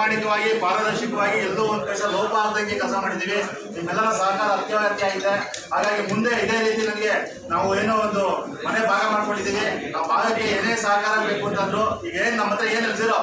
ಪ್ರಾಮಾಣಿಕವಾಗಿ, ಪಾರದರ್ಶಕವಾಗಿ ಎಲ್ಲೋ ಒಂದು ಕೆಲಸ ಲೋಪ ಆದಂಗೆ ಕೆಲಸ ಮಾಡಿದ್ದೀವಿ. ನಿಮ್ಮೆಲ್ಲರ ಸಹಕಾರ ಅತ್ಯಗತ್ಯ ಆಗಿದೆ ಹಾಗಾಗಿ ಮುಂದೆ ಇದೇ ರೀತಿ ನನಗೆ ನಾವು ಏನೋ ಒಂದು ಮನೆ ಭಾಗ ಮಾಡ್ಕೊಂಡಿದ್ದೀವಿ. ಆ ಭಾಗಕ್ಕೆ ಏನೇ ಸಹಕಾರ ಬೇಕು ಅಂತಂದ್ರು ಈಗ ಏನು ನಮ್ಮ ಹತ್ರ ಏನು ಇಲ್ದಿರೋ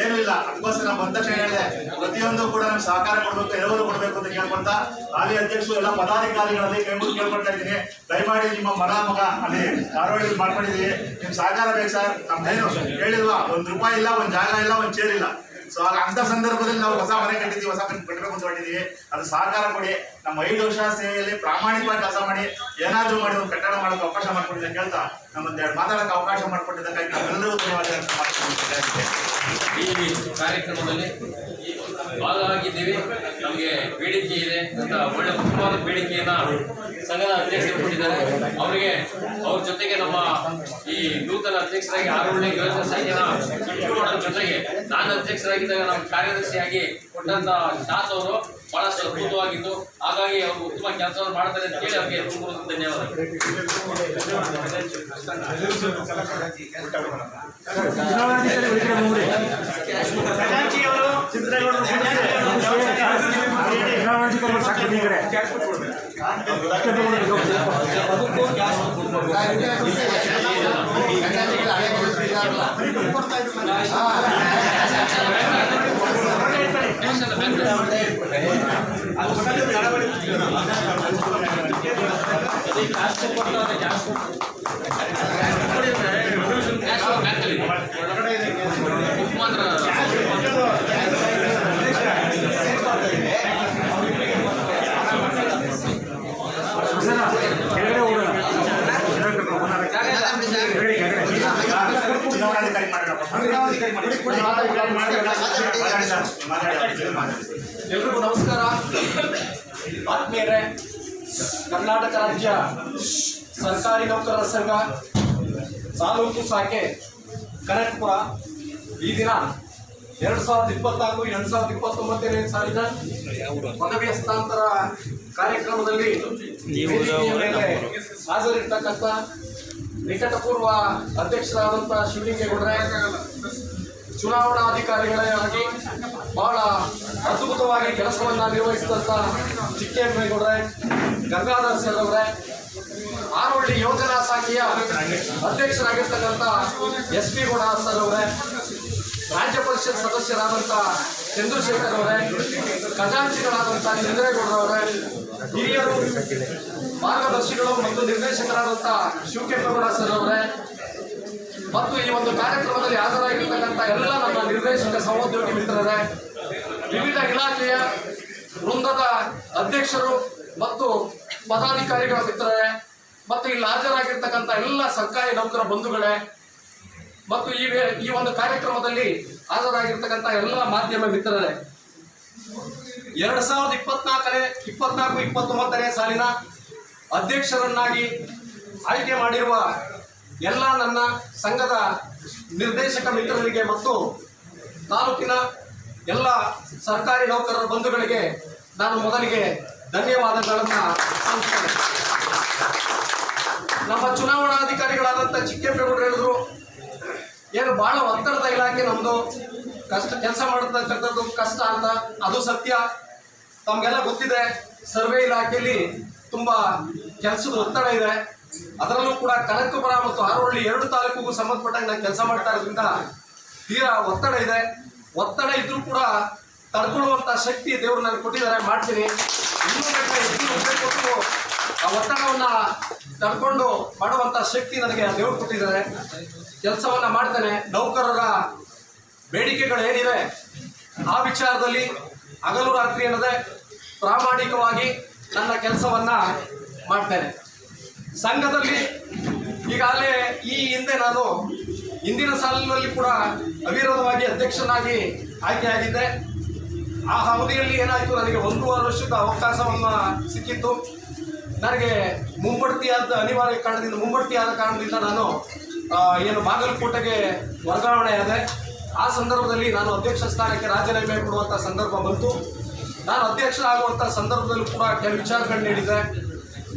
ಏನೂ ಇಲ್ಲ. ಅದಕ್ಕೋಸ್ಕರ ನಮ್ಮ ಬಂದ ಹೇಳಿದೆ ಪ್ರತಿಯೊಂದು ಕೂಡ ನಮ್ಗೆ ಸಹಕಾರ ಕೊಡಬೇಕು ಎರವರು ಕೊಡಬೇಕು ಅಂತ ಕೇಳ್ಕೊಂತ ಹಾಲಿ ಅಧ್ಯಕ್ಷರು ಎಲ್ಲ ಪದಾಧಿಕಾರಿಗಳಲ್ಲಿ ಕೈ ಮುಗಿದು ಕೇಳ್ಕೊಳ್ತಾ ಇದ್ದೀನಿ. ದಯಮಾಡಿ ನಿಮ್ಮ ಮಗ ಮಗ ಅಲ್ಲಿ ಧಾರವಾಡ ಮಾಡ್ಕೊಂಡಿದ್ದೀವಿ. ನಿಮ್ಗೆ ಸಹಕಾರ ಬೇಕು ಸರ್. ನಮ್ದೇನು ಹೇಳಿಲ್ವಾ? ಒಂದು ರೂಪಾಯಿ ಇಲ್ಲ, ಒಂದು ಜಾಗ ಇಲ್ಲ, ಒಂದು ಚೇರ್ ಇಲ್ಲ. ಸೊ ಅಂತ ಸಂದರ್ಭದಲ್ಲಿ ನಾವು ಹೊಸ ಮನೆ ಕಟ್ಟಿದ್ದೀವಿ, ಹೊಸ ಮನೆ ಕಟ್ಟಬೇಕು ಅಂತ ಹೊಟ್ಟಿದ್ದೀವಿ ಅದು ಸಹಕಾರ ಕೊಡಿ, ನಮ್ಮ ಐದು ವರ್ಷ ಸೇವೆಯಲ್ಲಿ ಪ್ರಾಮಾಣಿಕವಾಗಿ ಕೆಲಸ ಮಾಡಿ, ಏನಾದರೂ ಮಾಡಿ ಒಂದು ಕಟ್ಟಡ ಮಾಡೋಕೆ ಅವಕಾಶ ಮಾಡಿಕೊಡಿ ಕೇಳ್ತಾ ನಮ್ಮೊಂದು ಎರಡು ಮಾತಾಡೋಕೆ ಅವಕಾಶ ಮಾಡಿಕೊಟ್ಟಿದ್ದಕ್ಕಾಗಿ ನಾವೆಲ್ಲರಿಗೂ ಧನ್ಯವಾದ ಈ ಕಾರ್ಯಕ್ರಮದಲ್ಲಿ ಭಾಗವಾಗಿದ್ದೀವಿ. ನಮಗೆ ಬೇಡಿಕೆ ಇದೆ. ಅಂತ ಒಳ್ಳೆ ಮುಖ್ಯವಾದ ಬೇಡಿಕೆಯನ್ನು ಸಂಘದ ಅಧ್ಯಕ್ಷರು ಕೊಟ್ಟಿದ್ದಾರೆ. ಅವರಿಗೆ ಅವ್ರ ಜೊತೆಗೆ ನಮ್ಮ ಈ ನೂತನ ಅಧ್ಯಕ್ಷರಾಗಿ ಆರೋಗ್ಯ ಯೋಜನಾ ಮಾಡೋದ್ರ ಜೊತೆಗೆ ನಾನು ಅಧ್ಯಕ್ಷರಾಗಿದ್ದಾಗ ನಮ್ಮ ಕಾರ್ಯದರ್ಶಿಯಾಗಿ ಕೊಟ್ಟಂತ ಶಾಸ್ ಅವರು ಬಹಳಷ್ಟು ಅದ್ಭುತವಾಗಿತ್ತು ಹಾಗಾಗಿ ಅವರು ಉತ್ತಮ ಕೆಲಸವನ್ನು ಮಾಡ್ತಾರೆ ಅಂತ ಹೇಳಿ ಅವರಿಗೆ ತುಂಬ நடவடிக்கை ಮಾಡೋಣ ಎಲ್ರಿಗೂ ನಮಸ್ಕಾರ. ಆತ್ಮೀಯರೇ ಕರ್ನಾಟಕ ರಾಜ್ಯ ಸರ್ಕಾರಿ ನೌಕರರ ಸಂಘ ತಾಲೂಕು ಶಾಖೆ ಕನಕಪುರ ಈ ದಿನ ಎರಡು ಸಾವಿರದ ಇಪ್ಪತ್ನಾಲ್ಕು ಎರಡು ಸಾವಿರದ ಇಪ್ಪತ್ತೊಂಬತ್ತನೇ ಸಾಲಿನ ಪದವಿ ಹಸ್ತಾಂತರ ಕಾರ್ಯಕ್ರಮದಲ್ಲಿ ಹಾಜರಿರ್ತಕ್ಕಂಥ ನಿಕಟಪೂರ್ವ ಅಧ್ಯಕ್ಷರಾದಂಥ ಚುನಾವಣಾಧಿಕಾರಿಗಳೇ ಆಗಿ ಬಹಳ ಅದ್ಭುತವಾಗಿ ಕೆಲಸವನ್ನು ನಿರ್ವಹಿಸಿದಂಥ ಚಿಕ್ಕೇಗೌಡರೇ ಗಂಗಾಧರ್ ಸರ್ ಅವರೇ, ಆರೋಳ್ಳಿ ಯೋಜನಾ ಶಾಖೆಯ ಅಧ್ಯಕ್ಷರಾಗಿರ್ತಕ್ಕಂಥ ಎಸ್ ಪಿ ಗೌಡ ಸರ್ ಅವರೇ ರಾಜ್ಯ ಪರಿಷತ್ ಸದಸ್ಯರಾದಂಥ ಚಂದ್ರಶೇಖರ್ ಅವರೇ ಖಜಾಂಚಿಗಳಾದಂಥ ಚಂದ್ರೇಗೌಡರವರೇ ಹಿರಿಯರು, ಮಾರ್ಗದರ್ಶಿಗಳು ಮತ್ತು ನಿರ್ದೇಶಕರಾದಂಥ ಶಿವಕೇಂದ್ರಗೌಡ ಸರ್ ಅವರೇ, ಮತ್ತು ಈ ಒಂದು ಕಾರ್ಯಕ್ರಮದಲ್ಲಿ ಹಾಜರಾಗಿರ್ತಕ್ಕಂಥ ಎಲ್ಲ ನನ್ನ ನಿರ್ದೇಶಕ ಸಹೋದ್ಯೋಗಿ ಮಿತ್ರರೇ, ವಿವಿಧ ಇಲಾಖೆಯ ವೃಂದದ ಅಧ್ಯಕ್ಷರು ಮತ್ತು ಪದಾಧಿಕಾರಿಗಳ ಮಿತ್ರರೇ, ಮತ್ತು ಇಲ್ಲಿ ಹಾಜರಾಗಿರ್ತಕ್ಕಂಥ ಎಲ್ಲ ಸರ್ಕಾರಿ ನೌಕರ ಬಂಧುಗಳೇ ಮತ್ತು ಈ ಈ ಒಂದು ಕಾರ್ಯಕ್ರಮದಲ್ಲಿ ಹಾಜರಾಗಿರ್ತಕ್ಕಂಥ ಎಲ್ಲ ಮಾಧ್ಯಮ ಮಿತ್ರರೇ, ಎರಡು ಸಾವಿರದ ಇಪ್ಪತ್ನಾಲ್ಕನೇ, ಇಪ್ಪತ್ನಾಲ್ಕು, ಇಪ್ಪತ್ತೊಂಬತ್ತನೇ ಸಾಲಿನ ಅಧ್ಯಕ್ಷರನ್ನಾಗಿ ಆಯ್ಕೆ ಮಾಡಿರುವ ಎಲ್ಲ ನನ್ನ ಸಂಘದ ನಿರ್ದೇಶಕ ಮಿತ್ರರಿಗೆ ಮತ್ತು ತಾಲೂಕಿನ ಎಲ್ಲ ಸರ್ಕಾರಿ ನೌಕರರ ಬಂಧುಗಳಿಗೆ ನಾನು ಮೊದಲಿಗೆ ಧನ್ಯವಾದಗಳನ್ನು ನಮ್ಮ ಚುನಾವಣಾಧಿಕಾರಿಗಳಾದಂಥ ಚಿಕ್ಕೇಗೌಡರು ಹೇಳಿದ್ರು ಏನು ಬಹಳ ಒತ್ತಡದ ಇಲಾಖೆ ನಮ್ಮದು ಕಷ್ಟ ಕೆಲಸ ಮಾಡತಕ್ಕಂಥದ್ದು ಕಷ್ಟ ಅಂತ, ಅದು ಸತ್ಯ. ತಮಗೆಲ್ಲ ಗೊತ್ತಿದೆ, ಸರ್ವೆ ಇಲಾಖೆಯಲ್ಲಿ ತುಂಬ ಕೆಲಸದ ಒತ್ತಡ ಇದೆ. ಅದರಲ್ಲೂ ಕೂಡ ಕನಕಪುರ ಮತ್ತು ಆರೋಳ್ಳಿ ಎರಡು ತಾಲೂಕಿಗೂ ಸಂಬಂಧಪಟ್ಟಂಗೆ ನಾನು ಕೆಲಸ ಮಾಡ್ತಾ ಇರೋದ್ರಿಂದ ತೀರಾ ಒತ್ತಡ ಇದೆ. ಒತ್ತಡ ಇದ್ರೂ ಕೂಡ ತಡ್ಕೊಳ್ಳುವಂಥ ಶಕ್ತಿ ದೇವರು ನನಗೆ ಕೊಟ್ಟಿದ್ದಾರೆ, ಮಾಡ್ತೀನಿ. ಇನ್ನೂ ಆ ಒತ್ತಡವನ್ನು ತಡ್ಕೊಂಡು ಮಾಡುವಂಥ ಶಕ್ತಿ ನನಗೆ ದೇವರು ಕೊಟ್ಟಿದ್ದಾರೆ. ಕೆಲಸವನ್ನ ಮಾಡ್ತೇನೆ. ನೌಕರರ ಬೇಡಿಕೆಗಳು ಏನಿದೆ ಆ ವಿಚಾರದಲ್ಲಿ ಹಗಲು ರಾತ್ರಿ ಅನ್ನದೆ ಪ್ರಾಮಾಣಿಕವಾಗಿ ನನ್ನ ಕೆಲಸವನ್ನ ಮಾಡ್ತೇನೆ. ಸಂಘದಲ್ಲಿ ಈಗಾಗಲೇ ಈ ಹಿಂದೆ ನಾನು ಹಿಂದಿನ ಸಾಲಿನಲ್ಲಿ ಕೂಡ ಅವಿರೋಧವಾಗಿ ಅಧ್ಯಕ್ಷನಾಗಿ ಆಯ್ಕೆಯಾಗಿದ್ದೆ ಆ ಅವಧಿಯಲ್ಲಿ ಏನಾಯಿತು? ನನಗೆ ಒಂದೂವರೆ ವರ್ಷದ ಅವಕಾಶವನ್ನು ಸಿಕ್ಕಿತ್ತು. ನನಗೆ ಮುಂಬಡ್ತಿಯಾದ ಅನಿವಾರ್ಯ ಕಾರಣದಿಂದ ಮುಂಬಡ್ತಿಯಾದ ಕಾರಣದಿಂದ ನಾನು ಏನು ಬಾಗಲಕೋಟೆಗೆ ವರ್ಗಾವಣೆ ಆದೆ. ಆ ಸಂದರ್ಭದಲ್ಲಿ ನಾನು ಅಧ್ಯಕ್ಷ ಸ್ಥಾನಕ್ಕೆ ರಾಜೀನಾಮೆ ಕೊಡುವಂಥ ಸಂದರ್ಭ ಬಂತು. ನಾನು ಅಧ್ಯಕ್ಷ ಆಗುವಂಥ ಸಂದರ್ಭದಲ್ಲಿ ಕೂಡ ಕೆಲವು ವಿಚಾರಗಳು ನೀಡಿದೆ.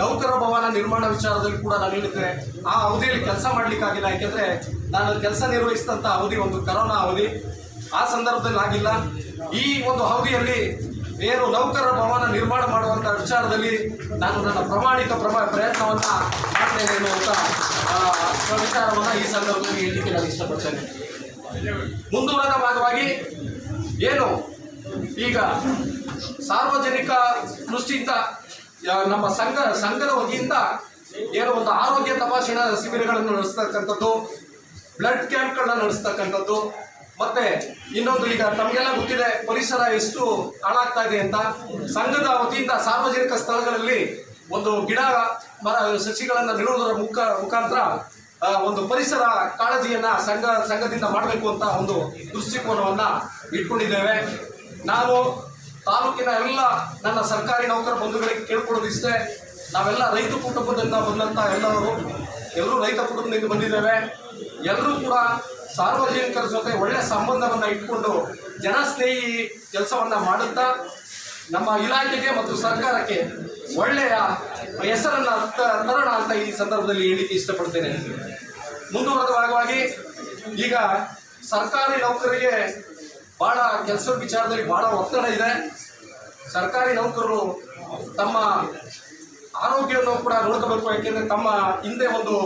ನೌಕರ ಭವನ ನಿರ್ಮಾಣ ವಿಚಾರದಲ್ಲಿ ಕೂಡ ನಾನು ಹೇಳಿದ್ದೆ. ಆ ಅವಧಿಯಲ್ಲಿ ಕೆಲಸ ಮಾಡಲಿಕ್ಕಾಗಿಲ್ಲ, ಯಾಕೆಂದರೆ ನಾನು ಕೆಲಸ ನಿರ್ವಹಿಸಿದಂಥ ಅವಧಿ ಒಂದು ಕರೋನಾ ಅವಧಿ. ಆ ಸಂದರ್ಭದಲ್ಲಿ ಆಗಿಲ್ಲ. ಈ ಒಂದು ಅವಧಿಯಲ್ಲಿ ಏನು ನೌಕರ ಭವನ ನಿರ್ಮಾಣ ಮಾಡುವಂಥ ವಿಚಾರದಲ್ಲಿ ನಾನು ನನ್ನ ಪ್ರಾಮಾಣಿಕ ಪ್ರಮ ಪ್ರಯತ್ನವನ್ನ ಮಾಡ್ತೇನೆ ಎನ್ನುವಂಥ ಆ, ವಿಚಾರವನ್ನ ಈ ಸಂದರ್ಭದಲ್ಲಿ ಹೇಳಲಿಕ್ಕೆ ನಾನು ಇಷ್ಟಪಡ್ತೇನೆ. ಮುಂದುವರೆದ ಭಾಗವಾಗಿ ಏನು? ಈಗ ಸಾರ್ವಜನಿಕ ದೃಷ್ಟಿಯಿಂದ ನಮ್ಮ ಸಂಘ ಸಂಘದ ವತಿಯಿಂದ ಏನು ಒಂದು ಆರೋಗ್ಯ ತಪಾಸಣಾ ಶಿಬಿರಗಳನ್ನು ನಡೆಸ್ತಕ್ಕಂಥದ್ದು ಬ್ಲಡ್ ಕ್ಯಾಂಪ್ಗಳನ್ನ ನಡೆಸ್ತಕ್ಕಂಥದ್ದು ಮತ್ತೆ ಇನ್ನೊಂದು ಈಗ ತಮಗೆಲ್ಲ ಗೊತ್ತಿದೆ ಪರಿಸರ ಎಷ್ಟು ಹಾಳಾಗ್ತಾ ಇದೆ ಅಂತ. ಸಂಘದ ವತಿಯಿಂದ ಸಾರ್ವಜನಿಕ ಸ್ಥಳಗಳಲ್ಲಿ ಒಂದು ಗಿಡ ಮರ ಸಸಿಗಳನ್ನು ನೆಡುವುದರ ಮುಖ, ಮುಖಾಂತರ ಒಂದು ಪರಿಸರ ಕಾಳಜಿಯನ್ನ ಸಂಘ, ಸಂಘದಿಂದ ಮಾಡಬೇಕು ಅಂತ ಒಂದು ದೃಷ್ಟಿಕೋನವನ್ನ ಇಟ್ಕೊಂಡಿದ್ದೇವೆ. ನಾನು ತಾಲೂಕಿನ ಎಲ್ಲ ನನ್ನ ಸರ್ಕಾರಿ ನೌಕರ ಬಂಧುಗಳಿಗೆ ಕೇಳ್ಕೊಳ್ಳೋದಿಷ್ಟೇ ನಾವೆಲ್ಲ ರೈತ ಕುಟುಂಬದಿಂದ ಬಂದಂತ ಎಲ್ಲರೂ ಎಲ್ಲರೂ ರೈತ ಕುಟುಂಬದಿಂದ ಬಂದಿದ್ದೇವೆ. ಎಲ್ಲರೂ ಕೂಡ ಸಾರ್ವಜನಿಕರ ಜೊತೆ ಒಳ್ಳೆಯ ಸಂಬಂಧವನ್ನ ಇಟ್ಕೊಂಡು ಜನಸ್ನೇಹಿ ಕೆಲಸವನ್ನ ಮಾಡುತ್ತಾ ನಮ್ಮ ಇಲಾಖೆಗೆ ಮತ್ತು ಸರ್ಕಾರಕ್ಕೆ ಒಳ್ಳೆಯ ಹೆಸರನ್ನ ತರೋಣ ಅಂತ ಈ ಸಂದರ್ಭದಲ್ಲಿ ಹೇಳಿಕೆ ಇಷ್ಟಪಡ್ತೇನೆ. ಮುಂದುವರೆದ ಭಾಗವಾಗಿ ಈಗ ಸರ್ಕಾರಿ ನೌಕರಿಗೆ ಬಹಳ ಕೆಲಸದ ವಿಚಾರದಲ್ಲಿ ಬಹಳ ಒತ್ತಡ ಇದೆ. ಸರ್ಕಾರಿ ನೌಕರರು ತಮ್ಮ ಆರೋಗ್ಯವನ್ನು ಕೂಡ ನೋಡ್ಕೋಬೇಕು, ಯಾಕೆಂದ್ರೆ ತಮ್ಮ ಹಿಂದೆ ಒಂದು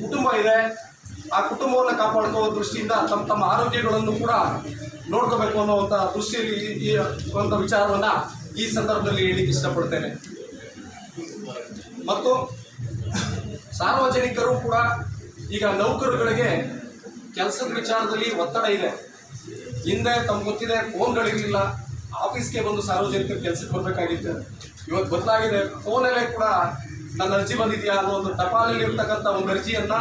ಕುಟುಂಬ ಇದೆ. ಆ ಕುಟುಂಬವನ್ನು ಕಾಪಾಡ್ಕೋ ದೃಷ್ಟಿಯಿಂದ ತಮ್ಮ ತಮ್ಮ ಆರೋಗ್ಯಗಳನ್ನು ಕೂಡ ನೋಡ್ಕೋಬೇಕು ಅನ್ನೋವಂಥ ದೃಷ್ಟಿಯಲ್ಲಿ ಈ- ಈ ಒಂದು ವಿಚಾರವನ್ನು ಈ ಸಂದರ್ಭದಲ್ಲಿ ಹೇಳಲಿಕ್ಕೆ ಇಷ್ಟಪಡ್ತೇನೆ. ಮತ್ತು ಸಾರ್ವಜನಿಕರು ಕೂಡ ಈಗ ನೌಕರರುಗಳಿಗೆ ಕೆಲಸದ ವಿಚಾರದಲ್ಲಿ ಒತ್ತಡ ಇದೆ. ಹಿಂದೆ ತಮ್ಗೆ ಗೊತ್ತಿದೆ, ಫೋನ್ಗಳಿರಲಿಲ್ಲ. ಆಫೀಸ್ಗೆ ಬಂದು ಸಾರ್ವಜನಿಕರು ಕೆಲಸಕ್ಕೆ ಬರಬೇಕಾಗಿತ್ತು. ಇವತ್ತು ಗೊತ್ತಾಗಿದೆ, ಫೋನಲ್ಲೇ ಕೂಡ ನನ್ನ ಅರ್ಜಿ ಬಂದಿದೆಯಾ ಅನ್ನೋ ಒಂದು ಟಪಾಲಲ್ಲಿ ಇರ್ತಕ್ಕಂಥ ಒಂದು ಅರ್ಜಿಯನ್ನ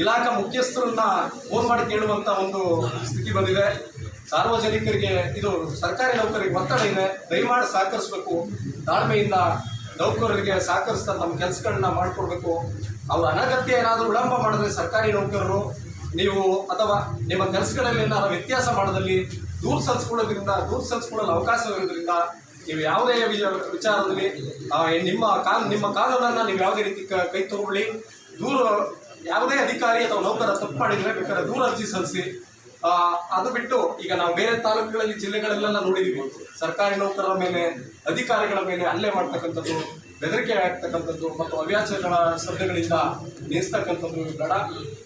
ಇಲಾಖಾ ಮುಖ್ಯಸ್ಥರನ್ನ ಫೋನ್ ಮಾಡಿ ಕೇಳುವಂತ ಒಂದು ಸ್ಥಿತಿ ಬಂದಿದೆ. ಸಾರ್ವಜನಿಕರಿಗೆ ಇದು ಸರ್ಕಾರಿ ನೌಕರಿಗೆ ಒತ್ತಡ ಇದೆ. ದಯಮಾಡಿ ಸಹಕರಿಸಬೇಕು. ತಾಳ್ಮೆಯಿಂದ ನೌಕರರಿಗೆ ಸಹಕರಿಸ್ತಾ ತಮ್ಮ ಕೆಲಸಗಳನ್ನ ಮಾಡಿಕೊಡ್ಬೇಕು. ಅವ್ರ ಅನಗತ್ಯ ಏನಾದರೂ ವಿಳಂಬ ಮಾಡಿದ್ರೆ ಸರ್ಕಾರಿ ನೌಕರರು, ನೀವು ಅಥವಾ ನಿಮ್ಮ ಕೆಲಸಗಳಲ್ಲಿ ಏನಾದ್ರು ವ್ಯತ್ಯಾಸ ಮಾಡೋದಲ್ಲಿ ದೂರ ಸಲ್ಲಿಸ್ಕೊಳ್ಳೋದ್ರಿಂದ ದೂರ ಸಲ್ಲಿಸ್ಕೊಳ್ಳಲು ಅವಕಾಶವಿರೋದ್ರಿಂದ ನೀವು ಯಾವುದೇ ವಿಚಾರದಲ್ಲಿ ನಿಮ್ಮ ಕಾನ್ ನಿಮ್ಮ ಕಾನೂನನ್ನು ನೀವು ಯಾವುದೇ ರೀತಿ ಕ- ತಗೊಳ್ಳಿ. ದೂರು ಯಾವುದೇ ಅಧಿಕಾರಿ ಅಥವಾ ನೌಕರ ತಪ್ಪು ಮಾಡಿದರೆ ಬೇಕಾದ್ರೆ ದೂರ ಅರ್ಜಿ ಸಲ್ಲಿಸಿ. ಅದು ಬಿಟ್ಟು ಈಗ ನಾವು ಬೇರೆ ತಾಲೂಕುಗಳಲ್ಲಿ ಜಿಲ್ಲೆಗಳಲ್ಲೆಲ್ಲ ನೋಡಿದ್ದೀವಿ ಸರ್ಕಾರಿ ನೌಕರರ ಮೇಲೆ, ಅಧಿಕಾರಿಗಳ ಮೇಲೆ ಹಲ್ಲೆ ಮಾಡ್ತಕ್ಕಂಥದ್ದು, ಬೆದರಿಕೆ ಆಗ್ತಕ್ಕಂಥದ್ದು ಮತ್ತು ಅವ್ಯಾಚಗಳ ಶಬ್ದಗಳಿಂದ ನಿಲ್ಲಿಸ್ತಕ್ಕಂಥದ್ದು ಬೇಡ.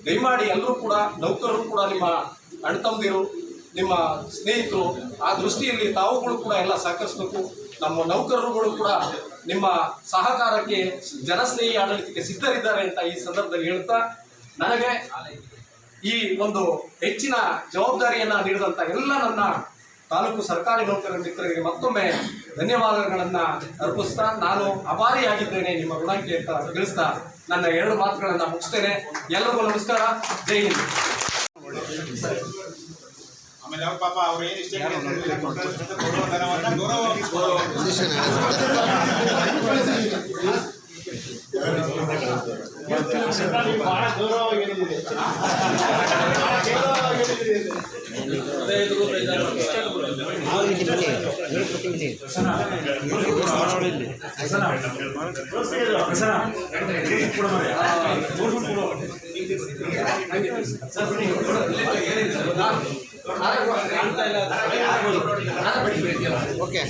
ದಯಮಾಡಿ ಎಲ್ಲರೂ ಕೂಡ, ನೌಕರರು ಕೂಡ ನಿಮ್ಮ ಅಣ್ತಂದಿರು ನಿಮ್ಮ ಸ್ನೇಹಿತರು ಆ ದೃಷ್ಟಿಯಲ್ಲಿ ತಾವುಗಳು ಕೂಡ ಎಲ್ಲ ಸಹಕರಿಸಬೇಕು. ನಮ್ಮ ನೌಕರರುಗಳು ಕೂಡ ನಿಮ್ಮ ಸಹಕಾರಕ್ಕೆ ಜನಸ್ನೇಹಿ ಆಡಳಿತಕ್ಕೆ ಸಿದ್ಧರಿದ್ದಾರೆ ಅಂತ ಈ ಸಂದರ್ಭದಲ್ಲಿ ಹೇಳ್ತಾ ನನಗೆ ಈ ಒಂದು ಹೆಚ್ಚಿನ ಜವಾಬ್ದಾರಿಯನ್ನು ನೀಡಿದಂತ ಎಲ್ಲ ನನ್ನ ತಾಲೂಕು ಸರ್ಕಾರಿ ನೌಕರ ಮಿತ್ರರಿಗೆ ಮತ್ತೊಮ್ಮೆ ಧನ್ಯವಾದಗಳನ್ನು ಅರ್ಪಿಸ್ತಾ ನಾನು ಅಭಾರಿಯಾಗಿದ್ದೇನೆ ನಿಮ್ಮ ಋಣಕ್ಕೆ ಅಂತ ತಿಳಿಸ್ತಾ ನನ್ನ ಎರಡು ಮಾತುಗಳನ್ನು ಮುಗಿಸ್ತೇನೆ. ಎಲ್ಲರಿಗೂ ನಮಸ್ಕಾರ. ಜೈ ಹಿಂದ್. ಆಮೇಲೆ ಅವ್ರ ಪಾಪ ಅವ್ರು ಏನು ಇಷ್ಟ ಬಹಳ ಹೇಳಿದೆ ಓಕೆ